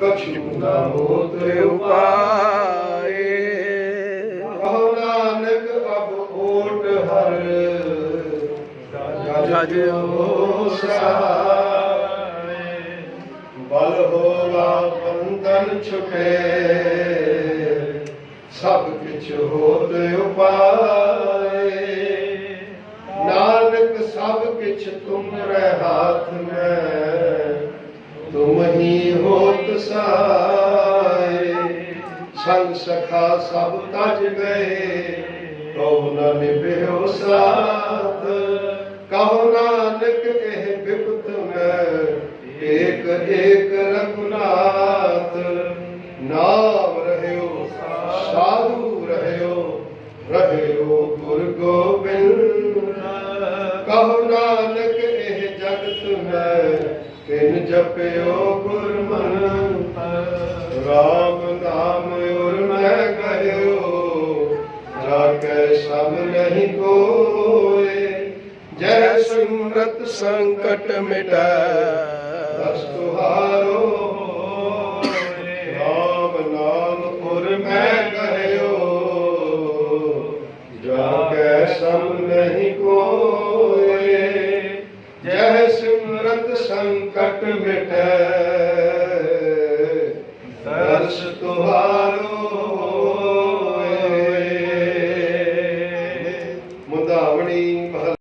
ਕਛੂ ਨਾ ਹੋਤ ਉਪਾਏ ਕਹੋ ਨਾਨਕ ਅਬ ਓਟ ਹਰ ਜਜ ਹੋ ਬਲ ਹੋਵਾ ਬੰਧਨ ਛੁਟੇ ਸਭ ਕਿਛ ਹੋਤ ਉਪਾਏ ਨਾਨਕ ਸਭ ਕਿਛ ਤੁਮਰੇ ਹਾਥ ਮੈਂ ਹੋਤ ਸੰਗ ਸਖਾ ਸਭ ਤਜ ਗਏ। ਕਉ ਨ ਨਿਭਿਓ ਸਾਥ। ਕਹੋ ਨਾਨਕ ਇਹ ਬਿਪਤ ਮੈਂ। ਏਕ ਏਕ ਰਘੁਨਾਥ ਨਾਮ ਰਹਿਓ, ਸਾਧੂ ਰਹਿਓ ਰਹਿਓ ਗੁਰ ਗੋਬਿੰਦ। ਕਹੋ ਨਾਨਕ ਇਹ ਜਗਤ ਹੈ ਕਿਨ ਜਪਿਓ ਗੁਰਮਨ। ਰਾਮ ਨਾਮ ਉਰ ਮੈਂ ਗਇਓ ਜਾ ਕੇ ਸਭ ਨਹੀਂ ਕੋਏ ਜੈ ਸਿਮਰਤ ਸੰਕਟ ਮਿਟੈ, ਦਸ ਤੁਹਾਰੋ ਹੋਏ। ਰਾਮ ਨਾਮ ਉਰ ਮੈਂ ਕਹਿਓ ਜਾ ਸਭ ਨਹੀਂ ਕੋਏ ਜੈ ਸਿਮਰਤ ਸੰਕਟ ਮਿਟੈ